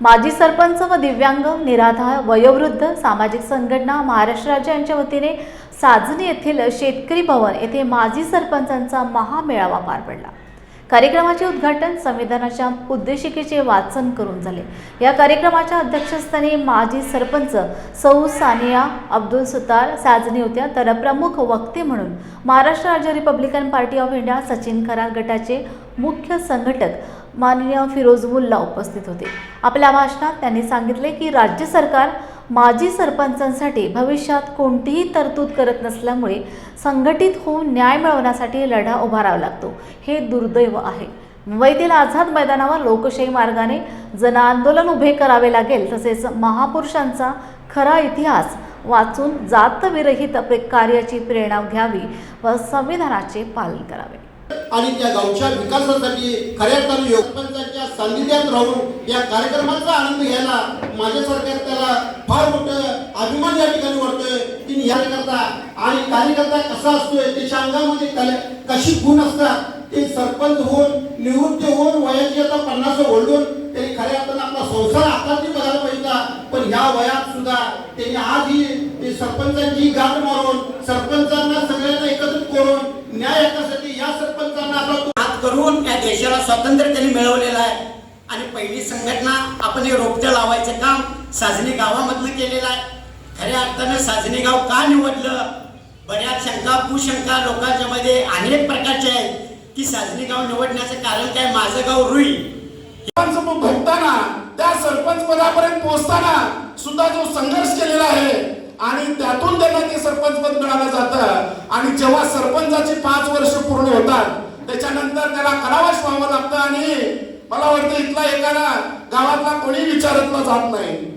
माजी सरपंच व दिव्यांग निराधार वयोवृद्ध सामाजिक संघटना महाराष्ट्र राज्य यांच्या वतीने साजनी येथील शेतकरी भवन येथे माजी सरपंचांचा महामेळावा पार पडला. कार्यक्रमाचे उद्घाटन संविधानाच्या उद्देशिकेचे वाचन करून झाले. या कार्यक्रमाच्या अध्यक्षस्थानी माजी सरपंच सौ सानिया अब्दुल सुतार साजनी होत्या. तर प्रमुख वक्ते म्हणून महाराष्ट्र राज्य Republican party of India Sachin Karar गटाचे मुख्य संघटक माननीय फिरोजमुल्ला उपस्थित होते. आपल्या भाषणात त्यांनी सांगितले की राज्य सरकार माजी सरपंचांसाठी भविष्यात कोणतीही तरतूद करत नसल्यामुळे संघटित होऊन न्याय मिळवण्यासाठी लढा उभारावा लागतो. हे दुर्दैव आहे. मुंबईतील आझाद मैदानावर लोकशाही मार्गाने जनआंदोलन उभे करावे लागेल तसेच महापुरुषांचा खरा इतिहास वाचून जातविरहित कार्याची प्रेरणा घ्यावी व संविधानाचे पालन करावे. आणि त्या गावच्या विकासासाठी खऱ्या अर्थानं योगपंचाच्या सान्निध्यात राहून या कार्यक्रमाचा आनंद घ्यायला माझ्या सरकार त्याला फार मोठं अभिमान या ठिकाणी वाटतोय की या करता आणि कार्यकर्ता कसा असतोय त्याच्या अंगामध्ये कशी गुण असतात ते सरपंच होऊन निवृत्त होऊन वयाची आता पन्नास ओढून त्यांनी खऱ्या अर्थानं आपला संसार आकांती बघायला पाहिजे पण ह्या वयात सुद्धा त्यांनी आज ही ते सरपंचांची गाठ मारून सरपंच सगळ्यांना एकत्रित करून न्याय हक्कासाठी या सरपंचांना आता तो हात करून या देशाला स्वातंत्र्य त्यांनी मिळवलेला आहे. आणि पहिली संघटना आपण हे रोपटं लावायचं काम साजनी गावामधलं केलेलं आहे. खऱ्या अर्थानं साजनी गाव का निवडलं? बऱ्याच शंका कुशंका लोकांच्या मध्ये अनेक प्रकारचे आहेत. की साजनी गाव निवडण्याचं कारण काय? माझं गाव रुई. सरपंच भोगताना त्या सरपंच पदापर्यंत पोहोचताना सुद्धा जो संघर्ष केलेला आहे आणि त्यातून त्यांना ते सरपंच पद मिळालं जातं. आणि जेव्हा सरपंचाची पाच वर्ष पूर्ण होतात त्याच्यानंतर त्याला करावा मला वाटतं इथला एखादा गावातला कोणी विचारतला जात नाही.